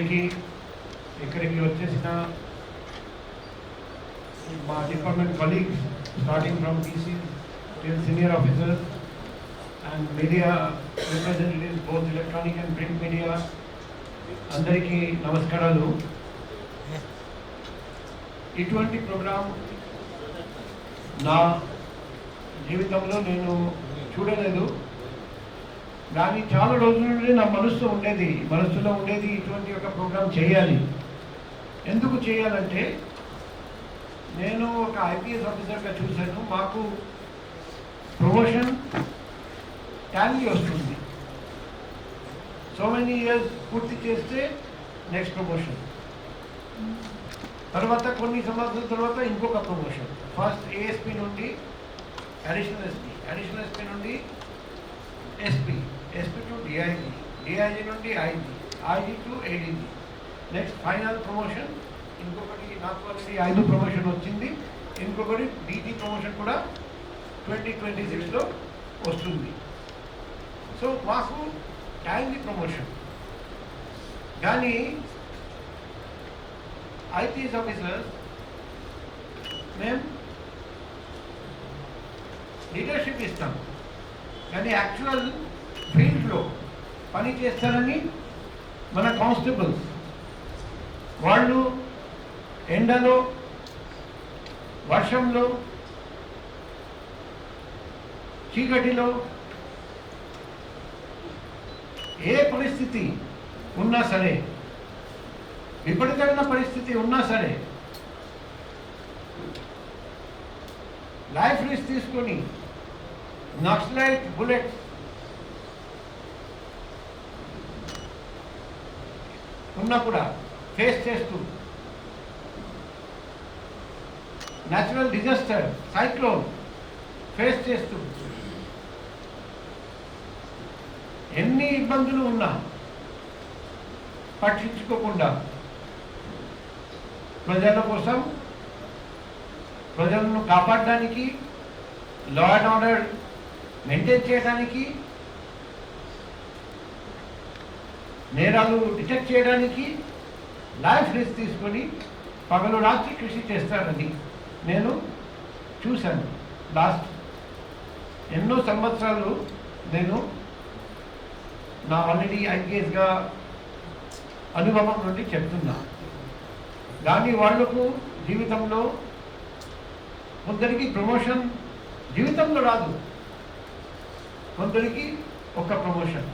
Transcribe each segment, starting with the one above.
అందరికీ ఇక్కడికి వచ్చేసిన మా department colleagues starting from TC till senior officers and media representatives both electronic and print media అందరికీ నమస్కారాలు. ఇటువంటి ప్రోగ్రాం నా జీవితంలో నేను చూడలేదు. కానీ చాలా రోజుల నుండి నా మనసులో ఉండేది మనసులో ఉండేది ఇటువంటి ఒక ప్రోగ్రామ్ చేయాలి. ఎందుకు చేయాలంటే నేను ఒక ఐపీఎస్ ఆఫీసర్గా చూశాను మాకు ప్రమోషన్ టాలీ వస్తుంది. సో మెనీ ఇయర్స్ పూర్తి చేస్తే నెక్స్ట్ ప్రమోషన్ తర్వాత కొన్ని సంవత్సరాల తర్వాత ఇంకొక ప్రమోషన్ ఫస్ట్ ఏఎస్పి నుండి అడిషనల్ ఎస్పీ అడిషనల్ ఎస్పీ నుండి SP SP to DIG DIG నుండి IG IG to ADG next final promotion ఇంకొకటి నాకు ఆల్రెడీ ఐదు ప్రమోషన్ వచ్చింది. ఇంకొకటి డీజీ ప్రమోషన్ కూడా ట్వంటీ ట్వంటీ సిక్స్లో వస్తుంది. సో మాకు టైంలీ ప్రమోషన్ కానీ ఐపీఎస్ ఆఫీసర్స్ మేము లీడర్షిప్ ఇస్తాం. కానీ యాక్చువల్ ఫీల్డ్లో పని చేస్తారని మన కానిస్టేబుల్స్. వాళ్ళు ఎండలో వర్షంలో చీకటిలో ఏ పరిస్థితి ఉన్నా సరే విపరీతమైన పరిస్థితి ఉన్నా సరే లైఫ్ రిస్క్ తీసుకొని నక్సలైట్ బుల్లెట్స్ ఉన్నా కూడా ఫేస్ చేస్తూ. న్యాచురల్ డిజాస్టర్ సైక్లోన్ ఫేస్ చేస్తూ. ఎన్ని ఇబ్బందులు ఉన్నా పట్టించుకోకుండా ప్రజల కోసం ప్రజలను కాపాడడానికి లా అండ్ ఆర్డర్ మెయింటైన్ చేయడానికి నేరాలు డిటెక్ట్ చేయడానికి లైఫ్ రిస్క్ తీసుకొని పగలు రాత్రి కృషి చేస్తారని నేను చూశాను. లాస్ట్ ఎన్నో సంవత్సరాలు నేను నా ఆల్రెడీ ఐపీఎస్గా అనుభవం నుండి చెప్తున్నా. కానీ వాళ్ళకు జీవితంలో కొందరికి ప్రమోషన్ జీవితంలో రాదు. కొందరికి ఒక ప్రమోషన్.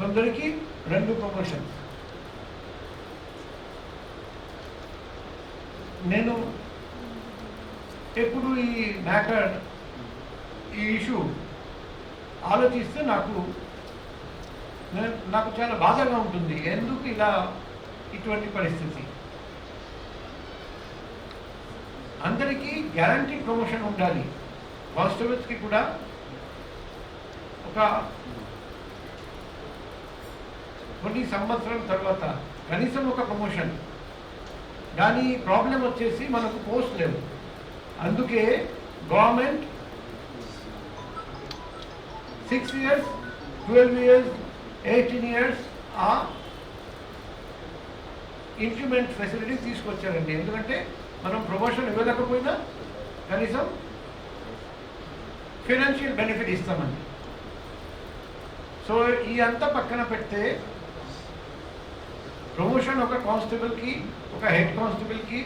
కొందరికి రెండు ప్రమోషన్ నేను ఎప్పుడు ఈ మ్యాటర్ ఈ ఇష్యూ ఆలోచిస్తే నాకు నాకు చాలా బాధగా ఉంటుంది. ఎందుకు ఇలా ఇటువంటి పరిస్థితి? అందరికీ గ్యారంటీ ప్రమోషన్ ఉండాలి. కానిస్టేబుల్స్కి కూడా ఒక కొన్ని సంవత్సరం తర్వాత కనీసం ఒక ప్రమోషన్ కానీ ప్రాబ్లం వచ్చేసి మనకు పోస్ట్ లేవు. అందుకే government six years twelve years eighteen years ఆ ఇంక్రిమెంట్ ఫెసిలిటీస్ తీసుకొచ్చారండి. ఎందుకంటే మనం ప్రమోషన్ ఇవ్వలేకపోయినా కనీసం ఫైనాన్షియల్ బెనిఫిట్ ఇస్తామండి. సో ఈ అంతా పక్కన పెడితే ప్రమోషన్ ఒక కానిస్టేబుల్కి ఒక హెడ్ కానిస్టేబుల్కి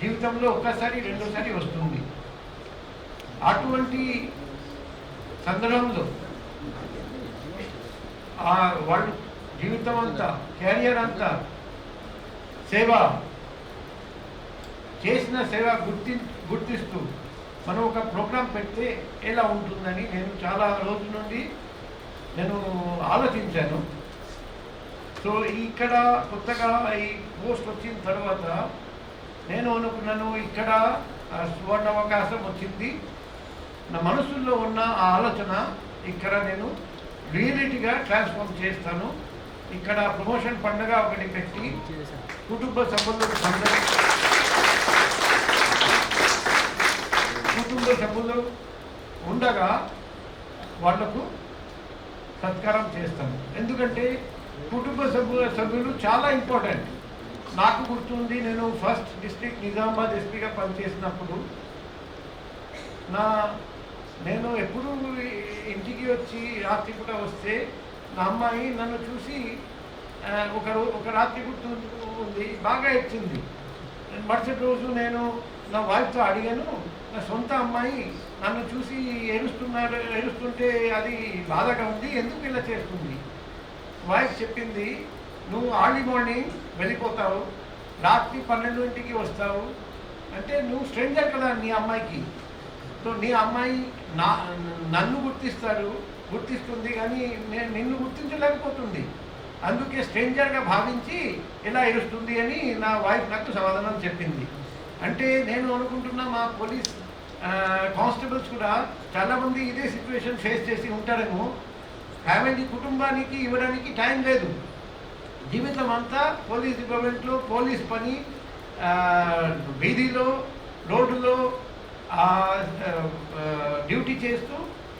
జీవితంలో ఒక్కసారి రెండోసారి వస్తుంది. అటువంటి సందర్భంలో వాళ్ళు జీవితం అంతా క్యారియర్ అంతా సేవ చేసిన సేవ గుర్తి గుర్తిస్తూ మనం ఒక ప్రోగ్రాం పెడితే ఎలా ఉంటుందని నేను చాలా రోజుల నుండి నేను ఆలోచించాను. సో ఇక్కడ కొత్తగా ఈ పోస్ట్ వచ్చిన తర్వాత నేను అనుకున్నాను ఇక్కడ స్వర్ణ సువర్ణ అవకాశం వచ్చింది. నా మనసులో ఉన్న ఆ ఆలోచన ఇక్కడ నేను రియలిటీగా ట్రాన్స్ఫార్మ్ చేస్తాను. ఇక్కడ ప్రమోషన్ పండుగ ఒకటి పెట్టి కుటుంబ సభ్యులు పండుగ. కుటుంబ సభ్యులు ఉండగా వాళ్ళకు సత్కారం చేస్తాము ఎందుకంటే కుటుంబ సభ్యు సభ్యులు చాలా ఇంపార్టెంట్. నాకు గుర్తుంది నేను ఫస్ట్ డిస్ట్రిక్ట్ నిజామాబాద్ ఎస్పీగా పనిచేసినప్పుడు నా నేను ఎప్పుడు ఇంటికి వచ్చి రాత్రి పూట వస్తే నా అమ్మాయి నన్ను చూసి ఒక ఒక రాత్రి గుర్తు ఉంది బాగా ఇచ్చింది మరుసటి రోజు నేను నా వాయిస్తో అడిగాను నా సొంత అమ్మాయి నన్ను చూసి ఏడుస్తున్నారు ఏడుస్తుంటే అది బాధగా ఉంది ఎందుకు ఇలా చేస్తుంది? వైఫ్ చెప్పింది నువ్వు ఆర్లీ మార్నింగ్ వెళ్ళిపోతావు రాత్రి పన్నెండింటికి వస్తావు అంటే నువ్వు స్ట్రేంజర్ కదా నీ అమ్మాయికి. సో నీ అమ్మాయి నా నన్ను గుర్తిస్తారు గుర్తిస్తుంది కానీ నేను నిన్ను గుర్తించలేకపోతుంది. అందుకే స్ట్రేంజర్గా భావించి ఇలా ఏడుస్తుంది అని నా వైఫ్ నాకు సమాధానం చెప్పింది. అంటే నేను అనుకుంటున్నా మా పోలీస్ కానిస్టేబుల్స్ కూడా చాలామంది ఇదే సిచ్యువేషన్ ఫేస్ చేసి ఉంటారేమో. ఫ్యామిలీ కుటుంబానికి ఇవ్వడానికి టైం లేదు. జీవితం అంతా పోలీస్ డిపార్ట్మెంట్లో పోలీస్ పని వీధిలో రోడ్డులో డ్యూటీ చేస్తూ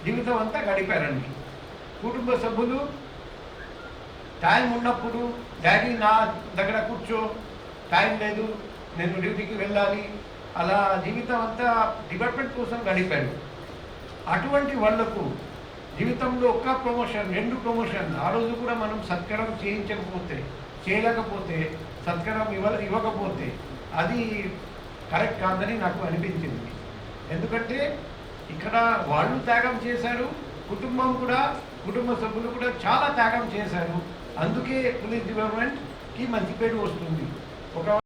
జీవితం అంతా గడిపారండి. కుటుంబ సభ్యులు టైం ఉన్నప్పుడు డాడీ నా దగ్గర కూర్చో టైం లేదు నేను డ్యూటీకి వెళ్ళాలి అలా జీవితం అంతా డిపార్ట్మెంట్ కోసం గడిపాడు అటువంటి వాళ్ళకు జీవితంలో ఒక్క ప్రమోషన్ రెండు ప్రమోషన్ ఆ రోజు కూడా మనం సత్కారం చేయించకపోతే చేయలేకపోతే సత్కారం ఇవ్వ ఇవ్వకపోతే అది కరెక్ట్ కాదని నాకు అనిపించింది. ఎందుకంటే ఇక్కడ వాళ్ళు త్యాగం చేశారు కుటుంబం కూడా కుటుంబ సభ్యులు కూడా చాలా త్యాగం చేశారు. అందుకే పోలీస్ డిపార్ట్మెంట్కి మంచి పేరు వస్తుంది. ఒక